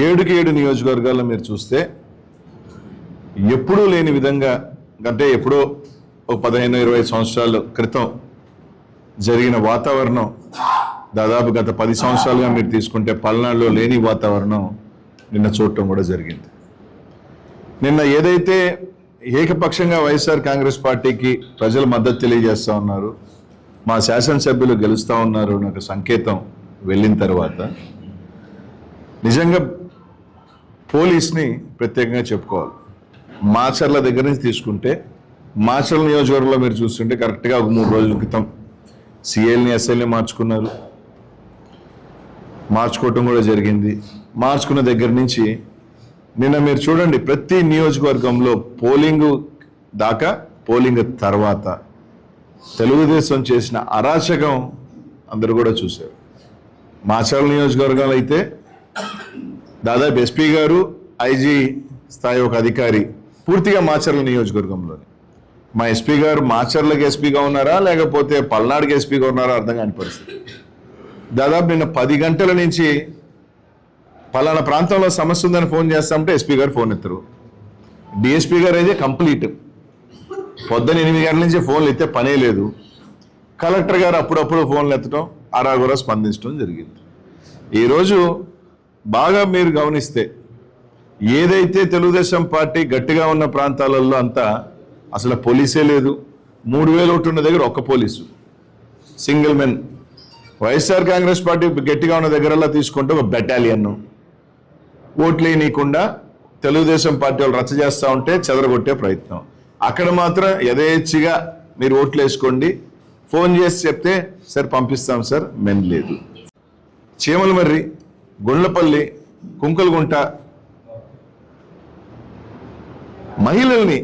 ఏడుకి ఏడు నియోజకవర్గాల్లో మీరు చూస్తే ఎప్పుడూ లేని విధంగా అంటే ఎప్పుడో ఒక పదిహేను ఇరవై సంవత్సరాల క్రితం జరిగిన వాతావరణం దాదాపు గత పది సంవత్సరాలుగా మీరు తీసుకుంటే పల్నాడులో లేని వాతావరణం నిన్న చూడటం కూడా జరిగింది. నిన్న ఏదైతే ఏకపక్షంగా వైఎస్ఆర్ కాంగ్రెస్ పార్టీకి ప్రజలు మద్దతు తెలియజేస్తూ ఉన్నారు మా శాసనసభ్యులు గెలుస్తా ఉన్నారు అనే ఒక సంకేతం వెళ్ళిన తర్వాత నిజంగా పోలీస్ని ప్రత్యేకంగా చెప్పుకోవాలి. మాచర్ల దగ్గర నుంచి తీసుకుంటే మాచర్ల నియోజకవర్గంలో మీరు చూస్తుంటే కరెక్ట్గా ఒక మూడు రోజుల క్రితం సిఎల్ని ఎస్ఎల్ని మార్చుకున్నారు. మార్చుకోవటం కూడా జరిగింది. మార్చుకున్న దగ్గర నుంచి నిన్న మీరు చూడండి ప్రతి నియోజకవర్గంలో పోలింగ్ దాకా పోలింగ్ తర్వాత తెలుగుదేశం చేసిన అరాచకం అందరూ కూడా చూశారు. మాచర్ల నియోజకవర్గాలు అయితే దాదాపు ఎస్పీ గారు ఐజీ స్థాయి ఒక అధికారి పూర్తిగా మాచర్ల నియోజకవర్గంలోని. మా ఎస్పీ గారు మాచర్లకు ఎస్పీగా ఉన్నారా లేకపోతే పల్నాడుకి ఎస్పీగా ఉన్నారా అర్థం కాని పరిస్థితి. దాదాపు నిన్న పది గంటల నుంచి పలానా ప్రాంతంలో సమస్య ఉందని ఫోన్ చేస్తామంటే ఎస్పీ గారు ఫోన్ ఎత్తరు. డిఎస్పీ గారు అయితే కంప్లీట్. పొద్దున ఎనిమిది గంటల నుంచి ఫోన్లు ఎత్తే పనే లేదు. కలెక్టర్ గారు అప్పుడప్పుడు ఫోన్లు ఎత్తడం అరాగురా స్పందించడం జరిగింది. ఈరోజు బాగా మీరు గమనిస్తే ఏదైతే తెలుగుదేశం పార్టీ గట్టిగా ఉన్న ప్రాంతాలలో అంతా అసలు పోలీసే లేదు. మూడు వేలు ఒకటి ఉన్న దగ్గర ఒక్క police. Single men. YSR Congress party గట్టిగా ఉన్న దగ్గరలా తీసుకుంటే ఒక బెటాలియన్ ఓట్లు వేయనీయకుండా తెలుగుదేశం పార్టీ వాళ్ళు రచ్చ చేస్తూ ఉంటే చెదరగొట్టే ప్రయత్నం. అక్కడ మాత్రం యథేచ్ఛగా మీరు ఓట్లు వేసుకోండి. ఫోన్ చేసి చెప్తే సార్ పంపిస్తాం సార్ మెన్ లేదు. చీమలమర్రి. గుండ్లపల్లి కుంకలగుంట. మహిళల్ని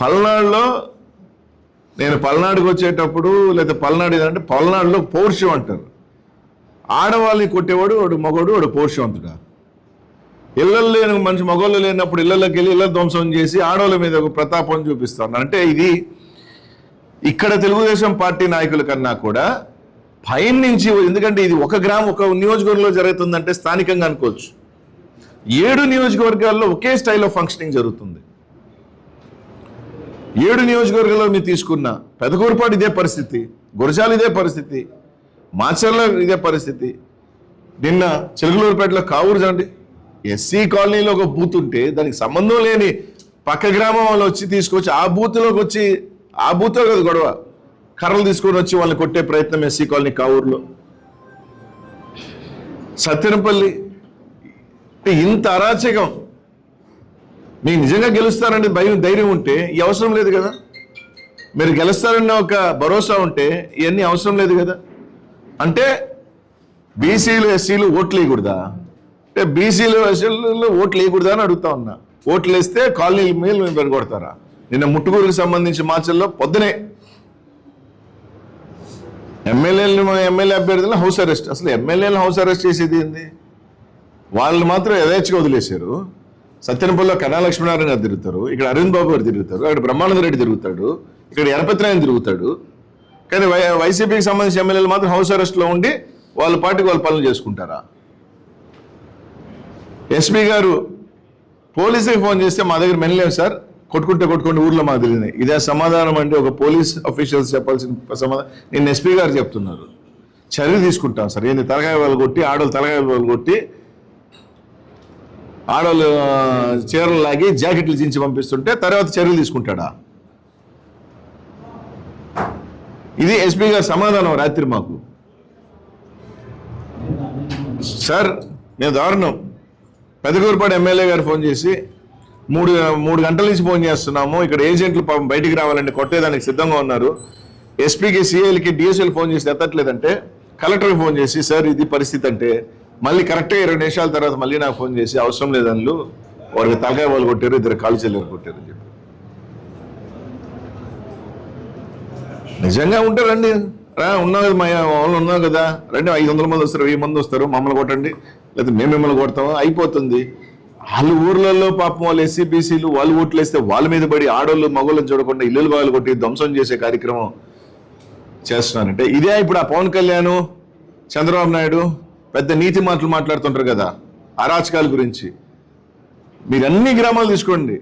పల్నాడులో నేను పల్నాడుకు వచ్చేటప్పుడు లేదా పల్నాడు ఏదంటే పల్నాడులో పౌరుషం అంటారు. ఆడవాళ్ళని కొట్టేవాడు వాడు మగవాడు వాడు పౌరుషవంతుడా? ఇళ్ళల్లో లేని మనిషి మగవాళ్ళు లేనప్పుడు ఇళ్ళలోకి వెళ్ళి ఇళ్ళ ధ్వంసం చేసి ఆడవాళ్ళ మీద ఒక ప్రతాపం చూపిస్తాను. అంటే ఇది ఇక్కడ తెలుగుదేశం పార్టీ నాయకుల కన్నా కూడా పైన నుంచి ఎందుకంటే ఇది ఒక గ్రామం ఒక నియోజకవర్గంలో జరుగుతుందంటే స్థానికంగా అనుకోవచ్చు. ఏడు నియోజకవర్గాల్లో ఒకే స్టైల్లో ఫంక్షనింగ్ జరుగుతుంది. ఏడు నియోజకవర్గాల్లో మీరు తీసుకున్న పెదకూరుపాటు ఇదే పరిస్థితి గురజాలు ఇదే పరిస్థితి మాచర్ల ఇదే పరిస్థితి. నిన్న చిలుగులూరుపేటలో కావూరు చూడండి ఎస్సీ కాలనీలో ఒక బూత్ ఉంటే దానికి సంబంధం లేని పక్క గ్రామం వాళ్ళు వచ్చి తీసుకొచ్చి ఆ బూత్లోకి వచ్చి ఆ బూత్లో కదా గొడవ. కర్రలు తీసుకొని వచ్చి వాళ్ళని కొట్టే ప్రయత్నం ఎస్సీ కాలనీ కావూరులో. సత్యనపల్లి ఇంత అరాచకం. మీకు నిజంగా గెలుస్తారని భయం ధైర్యం ఉంటే ఈ అవసరం లేదు కదా? మీరు గెలుస్తారన్న ఒక భరోసా ఉంటే ఇవన్నీ అవసరం లేదు కదా? అంటే బీసీలు ఎస్సీలు ఓట్లు వేయకూడదా? అంటే బీసీలు ఎస్సీలు ఓట్లు వేయకూడదా అని అడుగుతా ఉన్నా. ఓట్లు వేస్తే కాలనీ మీద మేము పెరగొడతారా నిన్న ముట్టుకూరుకు సంబంధించి మార్చల్లో పొద్దునే ఎమ్మెల్యేలు ఎమ్మెల్యే అభ్యర్థులను హౌస్ అరెస్ట్. అసలు ఎమ్మెల్యేలను హౌస్ అరెస్ట్ చేసేది ఏంది? వాళ్ళు మాత్రం యథేచ్ఛగా వదిలేశారు. సత్యనపల్లిలో కన్నా లక్ష్మీనారాయణ గారు తిరుగుతారు. ఇక్కడ అరవింద్ బాబు గారు తిరుగుతారు. అక్కడ బ్రహ్మానంద రెడ్డి తిరుగుతాడు. ఇక్కడ ఎనపత్రాయణ తిరుగుతాడు. కానీ వై వైసీపీకి సంబంధించిన ఎమ్మెల్యేలు మాత్రం హౌస్ అరెస్ట్లో ఉండి వాళ్ళ పార్టీకి వాళ్ళ పనులు చేసుకుంటారా? ఎస్పీ గారు పోలీసుకి ఫోన్ చేస్తే మా దగ్గర మెనలేవు సార్. కొట్టుకుంటే కొట్టుకుంటే ఊర్లో మాకు తెలియదు. ఇదే సమాధానం అంటే ఒక పోలీస్ అఫీషియల్స్ చెప్పాల్సిన సమాధానం. నేను ఎస్పీ గారు చెప్తున్నారు. చర్య తీసుకుంటాం సార్. ఏంది? తలకాయ వాళ్ళు కొట్టి ఆడవాళ్ళు తలకాయ వాళ్ళు కొట్టి ఆడవాళ్ళు చీరలు లాగి జాకెట్లు చించి పంపిస్తుంటే తర్వాత చర్యలు తీసుకుంటాడా? ఇది ఎస్పీ గారు సమాధానం రాత్రి మాకు. సార్ నేను దారుణం. పెదకూరుపాడు ఎమ్మెల్యే గారు ఫోన్ చేసి మూడు మూడు గంటల నుంచి ఫోన్ చేస్తున్నాము. ఇక్కడ ఏజెంట్లు పాపం బయటికి రావాలంటే కొట్టేదానికి సిద్ధంగా ఉన్నారు. ఎస్పీకి సిఐలకి డిఎస్ఎల్ ఫోన్ చేసి ఎత్తట్లేదంటే కలెక్టర్కి ఫోన్ చేసి సార్ ఇది పరిస్థితి అంటే మళ్ళీ కరెక్ట్గా ఇరవై నిమిషాల తర్వాత మళ్ళీ నాకు ఫోన్ చేసి అవసరం లేదన్లు వారికి తలకాయ వాళ్ళు కొట్టారు ఇద్దరు కాలు చెల్లెలు కొట్టారు. అని చెప్పి నిజంగా ఉంటారండి. రా ఉన్నావు కదా మా వాళ్ళు ఉన్నాం కదా. రండి ఐదు వందల మంది వస్తారు వెయ్యి మంది వస్తారు మమ్మల్ని కొట్టండి. లేకపోతే మేము మిమ్మల్ని కొడతాము? అయిపోతుంది. వాళ్ళ ఊర్లలో పాపం వాళ్ళు ఎస్సీ బీసీలు వాళ్ళు ఓట్లు వేస్తే వాళ్ళ మీద పడి ఆడోళ్ళు మగోళ్ళని చూడకుండా ఇల్లులు బాగా కొట్టి ధ్వంసం చేసే కార్యక్రమం చేస్తున్నారంటే ఇదే ఇప్పుడు ఆ పవన్ కళ్యాణ్ చంద్రబాబు నాయుడు పెద్ద నీతి మాటలు మాట్లాడుతుంటారు కదా అరాచకాల గురించి. మీరు అన్ని గ్రామాలు తీసుకోండి.